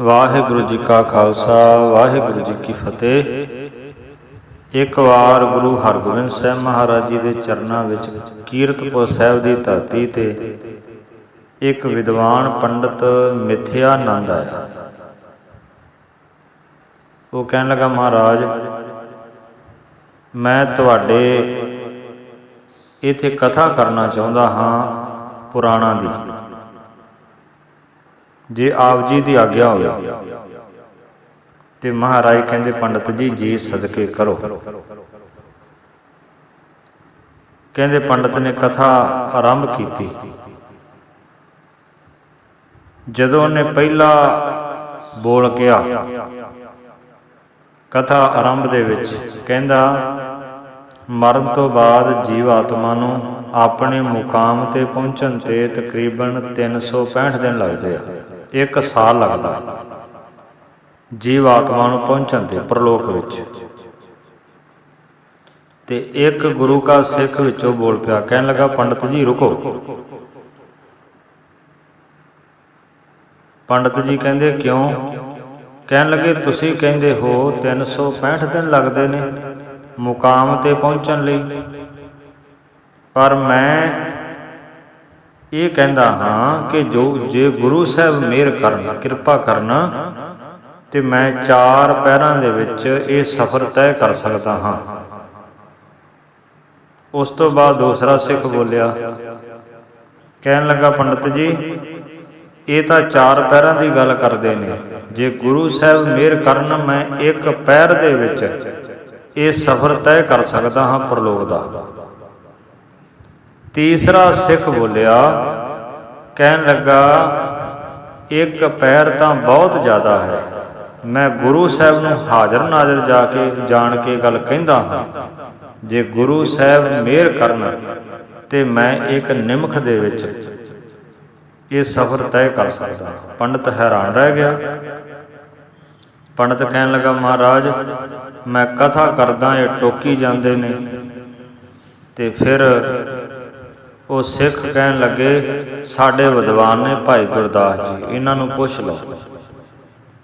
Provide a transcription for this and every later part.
ਵਾਹਿਗੁਰੂ ਜੀ ਕਾ ਖਾਲਸਾ, ਵਾਹਿਗੁਰੂ ਜੀ ਕੀ ਫਤਿਹ। ਇੱਕ ਵਾਰ ਗੁਰੂ ਹਰਗੋਬਿੰਦ ਸਾਹਿਬ ਮਹਾਰਾਜ ਜੀ ਦੇ ਚਰਨਾਂ ਵਿੱਚ ਕੀਰਤਪੁਰ ਸਾਹਿਬ ਦੀ ਧਰਤੀ ਤੇ ਇੱਕ ਵਿਦਵਾਨ ਪੰਡਤ ਮਿਥਿਆ ਆਨੰਦ ਆਇਆ। ਉਹ ਕਹਿਣ ਲੱਗਾ, ਮਹਾਰਾਜ, ਮੈਂ ਤੁਹਾਡੇ ਇੱਥੇ ਕਥਾ ਕਰਨਾ ਚਾਹੁੰਦਾ ਹਾਂ ਪੁਰਾਣਾ ਦੀ। ਜੇ ਆਪ ਜੀ ਦੀ ਆਗਿਆ ਹੋਵੇ। ਤੇ ਮਹਾਰਾਜ ਕਹਿੰਦੇ, ਪੰਡਤ ਜੀ ਜੀ ਸਦਕੇ ਕਰੋ। ਕਹਿੰਦੇ, ਪੰਡਤ ਨੇ ਕਥਾ ਆਰੰਭ ਕੀਤੀ। ਜਦੋਂ ਉਹਨੇ ਪਹਿਲਾ ਬੋਲ ਗਿਆ ਕਥਾ ਆਰੰਭ ਦੇ ਵਿੱਚ ਕਹਿੰਦਾ, ਮਰਨ ਤੋਂ ਬਾਅਦ ਜੀਵ ਆਤਮਾ ਨੂੰ ਆਪਣੇ ਮੁਕਾਮ ਤੇ ਪਹੁੰਚਣ ਤੇ ਤਕਰੀਬਨ 365 ਦਿਨ ਲੱਗਦੇ ਆ। ਇੱਕ ਸਾਲ ਲੱਗਦਾ। ਜੀਵ ਆਤਮਾ ਨੂੰ ਪਹੁੰਚਣ ਤੇ ਪ੍ਰਲੋਕ ਵਿੱਚ। ਤੇ ਇੱਕ ਗੁਰੂ ਕਾ ਸਿੱਖ ਵਿੱਚੋਂ ਬੋਲ ਪਿਆ, ਕਹਿਣ ਲੱਗਾ, ਪੰਡਤ ਜੀ, ਰੁਕੋ। ਪੰਡਤ ਜੀ ਕਹਿੰਦੇ, ਕਿਉਂ? ਕਹਿਣ ਲੱਗੇ, ਤੁਸੀਂ ਕਹਿੰਦੇ ਹੋ 365 ਦਿਨ ਲੱਗਦੇ ਨੇ ਮੁਕਾਮ ਤੇ ਪਹੁੰਚਣ ਲਈ। ਪਰ ਮੈਂ ਇਹ ਕਹਿੰਦਾ ਹਾਂ ਕਿ ਜੋ ਜੇ ਗੁਰੂ ਸਾਹਿਬ ਮਿਹਰ ਕਰਨ, ਕਿਰਪਾ ਕਰਨ, ਤੇ ਮੈਂ ਚਾਰ ਪੈਰਾਂ ਦੇ ਵਿੱਚ ਇਹ ਸਫ਼ਰ ਤੈਅ ਕਰ ਸਕਦਾ ਹਾਂ। ਉਸ ਤੋਂ ਬਾਅਦ ਦੂਸਰਾ ਸਿੱਖ ਬੋਲਿਆ, ਕਹਿਣ ਲੱਗਾ, ਪੰਡਤ ਜੀ, ਇਹ ਤਾਂ ਚਾਰ ਪੈਰਾਂ ਦੀ ਗੱਲ ਕਰਦੇ ਨੇ। ਜੇ ਗੁਰੂ ਸਾਹਿਬ ਮਿਹਰ ਕਰਨ, ਮੈਂ ਇੱਕ ਪੈਰ ਦੇ ਵਿੱਚ ਇਹ ਸਫ਼ਰ ਤੈਅ ਕਰ ਸਕਦਾ ਹਾਂ ਪਰਲੋਕ ਦਾ। ਤੀਸਰਾ ਸਿੱਖ ਬੋਲਿਆ, ਕਹਿਣ ਲੱਗਾ, ਇੱਕ ਪੈਰ ਤਾਂ ਬਹੁਤ ਜ਼ਿਆਦਾ ਹੈ। ਮੈਂ ਗੁਰੂ ਸਾਹਿਬ ਨੂੰ ਹਾਜ਼ਰ ਨਾਜ਼ਰ ਜਾ ਕੇ, ਜਾਣ ਕੇ ਗੱਲ ਕਹਿੰਦਾ ਹਾਂ। ਜੇ ਗੁਰੂ ਸਾਹਿਬ ਮਿਹਰ ਕਰਨ ਤੇ ਮੈਂ ਇੱਕ ਨਿਮਖ ਦੇ ਵਿੱਚ ਇਹ ਸਫ਼ਰ ਤੈਅ ਕਰ ਸਕਦਾ ਪੰਡਤ ਹੈਰਾਨ ਰਹਿ ਗਿਆ। ਪੰਡਤ ਕਹਿਣ ਲੱਗਾ, ਮਹਾਰਾਜ, ਮੈਂ ਕਥਾ ਕਰਦਾ, ਇਹ ਟੋਕੀ ਜਾਂਦੇ ਨੇ। ਤੇ ਫਿਰ ਉਹ ਸਿੱਖ ਕਹਿਣ ਲੱਗੇ, ਸਾਡੇ ਵਿਦਵਾਨ ਨੇ ਭਾਈ ਗੁਰਦਾਸ ਜੀ, ਇਹਨਾਂ ਨੂੰ ਪੁੱਛ ਲਓ।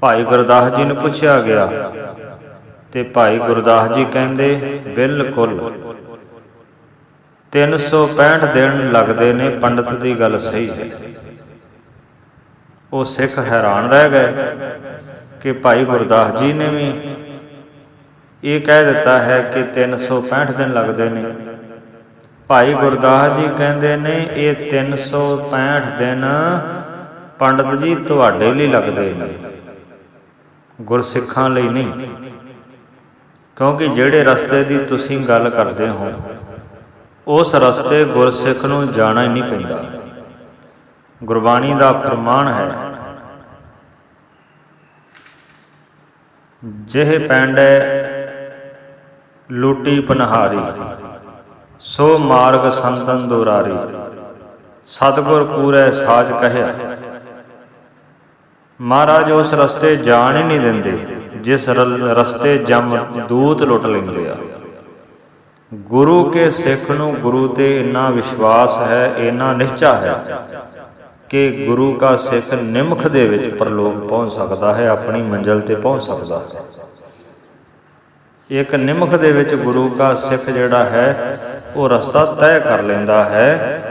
ਭਾਈ ਗੁਰਦਾਸ ਜੀ ਨੂੰ ਪੁੱਛਿਆ ਗਿਆ ਤੇ ਭਾਈ ਗੁਰਦਾਸ ਜੀ ਕਹਿੰਦੇ, ਬਿਲਕੁਲ। 365 ਦਿਨ ਲੱਗਦੇ ਨੇ ਪੰਡਤ ਦੀ ਗੱਲ ਸਹੀ ਹੈ। ਉਹ ਸਿੱਖ ਹੈਰਾਨ ਰਹਿ ਗਏ ਕਿ ਭਾਈ ਗੁਰਦਾਸ ਜੀ ਨੇ ਵੀ ਇਹ ਕਹਿ ਦਿੱਤਾ ਹੈ ਕਿ 365 ਦਿਨ ਲੱਗਦੇ ਨੇ। ਭਾਈ ਗੁਰਦਾਸ ਜੀ ਕਹਿੰਦੇ ਨੇ, ਇਹ 365 ਦਿਨ ਪੰਡਤ ਜੀ ਤੁਹਾਡੇ ਲਈ ਲੱਗਦੇ ਨੇ। ਗੁਰਸਿੱਖਾਂ ਲਈ ਨਹੀਂ। ਕਿਉਂਕਿ ਜਿਹੜੇ ਰਸਤੇ ਦੀ ਤੁਸੀਂ ਗੱਲ ਕਰਦੇ ਹੋ, ਉਸ ਰਸਤੇ ਗੁਰਸਿੱਖ ਨੂੰ ਜਾਣਾ ਹੀ ਨਹੀਂ ਪੈਂਦਾ। ਗੁਰਬਾਣੀ ਦਾ ਫਰਮਾਨ ਹੈ। ਜਿਹ ਪੈਂਡੇ ਲੂਟੀ ਪਨਹਾਰੀ। ਸੋ ਮਾਰਗ ਸੰਤਨ ਦੁਰਾਰੀ। ਸਤਗੁਰ ਪੂਰੇ ਸਾਜ ਕਹਿਆ। ਮਹਾਰਾਜ ਉਸ ਰਸਤੇ ਜਾਣ ਹੀ ਨਹੀਂ ਦਿੰਦੇ, ਜਿਸ ਰਸਤੇ ਜਮ ਦੂਤ ਲੁੱਟ ਲੈਂਦੇ ਆ। ਗੁਰੂ ਕੇ ਸਿੱਖ ਨੂੰ ਗੁਰੂ ਤੇ ਇੰਨਾ ਵਿਸ਼ਵਾਸ ਹੈ, ਇੰਨਾ ਨਿਸ਼ਚਾ ਹੈ ਕਿ ਗੁਰੂ ਕਾ ਸਿੱਖ ਨਿਮਖ ਦੇ ਵਿੱਚ ਪਰਲੋਕ ਪਹੁੰਚ ਸਕਦਾ ਹੈ, ਆਪਣੀ ਮੰਜ਼ਲ ਤੇ ਪਹੁੰਚ ਸਕਦਾ ਹੈ। ਇੱਕ ਨਿਮਖ ਦੇ ਵਿੱਚ ਗੁਰੂ ਕਾ ਸਿੱਖ ਜਿਹੜਾ ਹੈ ਉਹ ਰਸਤਾ ਤੈਅ ਕਰ ਲੈਂਦਾ ਹੈ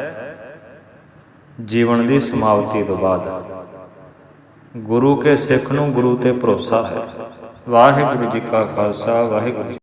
ਜੀਵਨ ਦੀ ਸਮਾਪਤੀ ਤੋਂ ਬਾਅਦ। ਗੁਰੂ ਕੇ ਸਿੱਖ ਨੂੰ ਗੁਰੂ ਤੇ ਭਰੋਸਾ ਹੈ। ਵਾਹਿਗੁਰੂ ਜੀ ਕਾ ਖਾਲਸਾ, ਵਾਹਿਗੁਰੂ ਜੀ